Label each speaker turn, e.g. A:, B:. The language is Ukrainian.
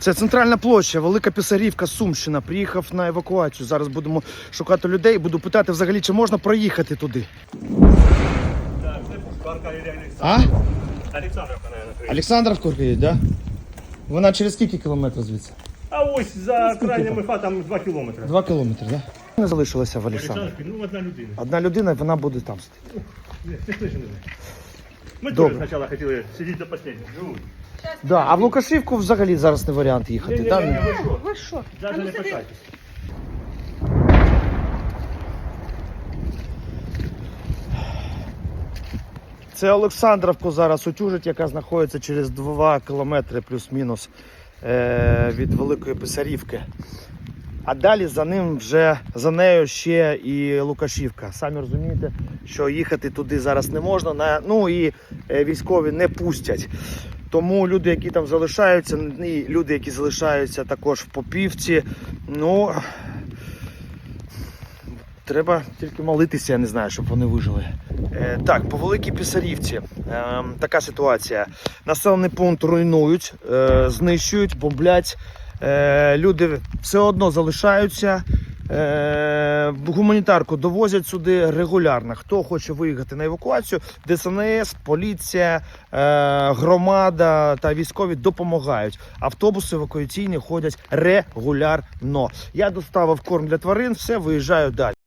A: Це центральна площа, Велика Писарівка, Сумщина. Приїхав на евакуацію. Зараз будемо шукати людей. Буду питати взагалі, чи можна проїхати туди. А?
B: Олександровка, наверное.
A: Олександрівка є, да? Вона через скільки кілометрів звідси?
B: А ось за крайніми хатами 2 кілометри.
A: Два кілометри, да? Не залишилося в Олександрі.
B: Ну одна людина.
A: Одна людина, вона буде там сидіти.
B: Ми
A: Добре.
B: теж спочатку хотіли сидіти до останнього. Живуть.
A: Да, а в Лукашівку взагалі зараз не варіант їхати.
B: Ні, ні,
A: да?
B: ні, ви що?
C: Ви що?
B: Навіть
C: ну
B: не
C: сиди.
B: питайтесь.
A: Це Олександровку зараз утюжить, яка знаходиться через 2 кілометри плюс-мінус е, від Великої Писарівки. А далі за ним вже за нею ще і Лукашівка. Самі розумієте, що їхати туди зараз не можна. На, ну і е, військові не пустять. Тому люди, які там залишаються, і люди, які залишаються також в Попівці, ну Треба тільки молитися, я не знаю, щоб вони вижили. Е, так, по Великій Писарівці е, така ситуація. Населений пункт руйнують, е, знищують, бомблять. Е, люди все одно залишаються. Е, гуманітарку довозять сюди регулярно. Хто хоче виїхати на евакуацію, ДСНС, поліція, е, громада та військові допомагають. Автобуси евакуаційні ходять регулярно. Я доставив корм для тварин, все виїжджаю далі.